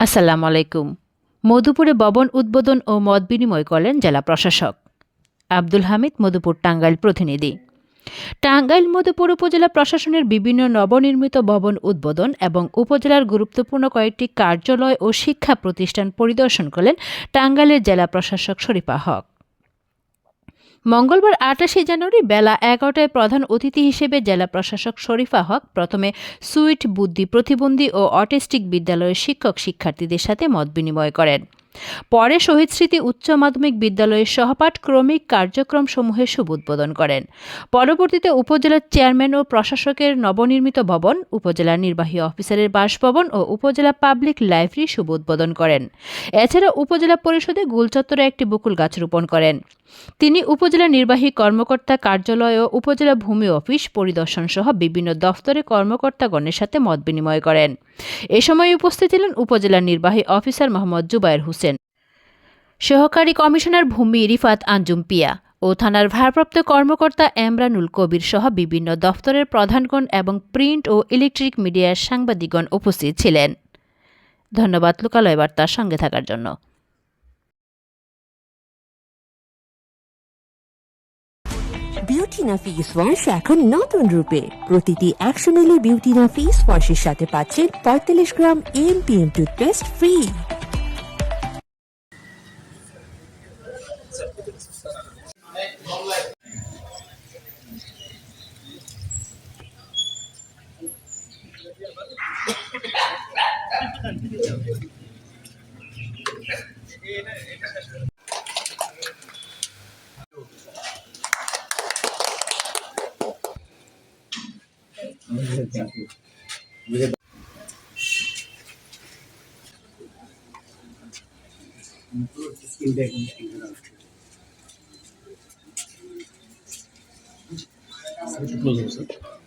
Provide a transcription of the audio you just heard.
আসসালামু আলাইকুম। মধুপুরে ভবন উদ্বোধন ও মত বিনিময় করলেন জেলা প্রশাসক আব্দুল হামিদ, মধুপুর টাঙ্গাইল প্রতিনিধি। টাঙ্গাইল মধুপুর উপজেলা প্রশাসনের বিভিন্ন নবনির্মিত ভবন উদ্বোধন এবং উপজেলার গুরুত্বপূর্ণ কয়েকটি কার্যালয় ও শিক্ষা প্রতিষ্ঠান পরিদর্শন করলেন টাঙ্গাইলের জেলা প্রশাসক শরীফা হক। মঙ্গলবার আটাশে জানুয়ারি বেলা এগারোটায় প্রধান অতিথি হিসেবে জেলা প্রশাসক শরীফা হক, প্রথমে সুইট বুদ্ধি প্রতিবন্ধী ও অটিস্টিক বিদ্যালয়ের শিক্ষক শিক্ষার্থীদের সাথে মত বিনিময় করেন। পরে শহীদ স্মৃতি উচ্চ মাধ্যমিক বিদ্যালয়ের সহপাঠ ক্রমিক কার্যক্রম সমূহের শুভ উদ্বোধন করেন। পরবর্তীতে উপজেলার চেয়ারম্যান ও প্রশাসকের নবনির্মিত ভবন, উপজেলা নির্বাহী অফিসারের বাসভবন ও উপজেলা পাবলিক লাইব্রেরি শুভ উদ্বোধন করেন। এছাড়া উপজেলা পরিষদে গুলচত্বরে একটি বকুল গাছ রোপণ করেন। তিনি উপজেলা নির্বাহী কর্মকর্তা কার্যালয় ও উপজেলা ভূমি অফিস পরিদর্শন সহ বিভিন্ন দফতরে কর্মকর্তাগণের সাথে মত বিনিময় করেন। এ সময় উপস্থিত ছিলেন উপজেলা নির্বাহী অফিসার মোহাম্মদ জুবায়ের হোসেন। সহকারী কমিশনার ভূমি রিফাত আঞ্জুম পিয়া ও থানার ভারপ্রাপ্ত কর্মকর্তা এমরানুল কবির সহ বিভিন্ন দফতরের প্রধানগণ এবং প্রিন্ট ও ইলেকট্রিক মিডিয়ার সাংবাদিকগণ উপস্থিত ছিলেন। ধন্যবাদ, লোকালয় বার্তার সঙ্গে থাকার জন্য। বিউটিনা ফেস ওয়াশ এখন নতুন রূপে। প্রতিটি একশো মিলি বিউটিনা ফেস ওয়াশের সাথে পাচ্ছেন পঁয়তাল্লিশ gram M P M toothpaste free Thank you. skin bag on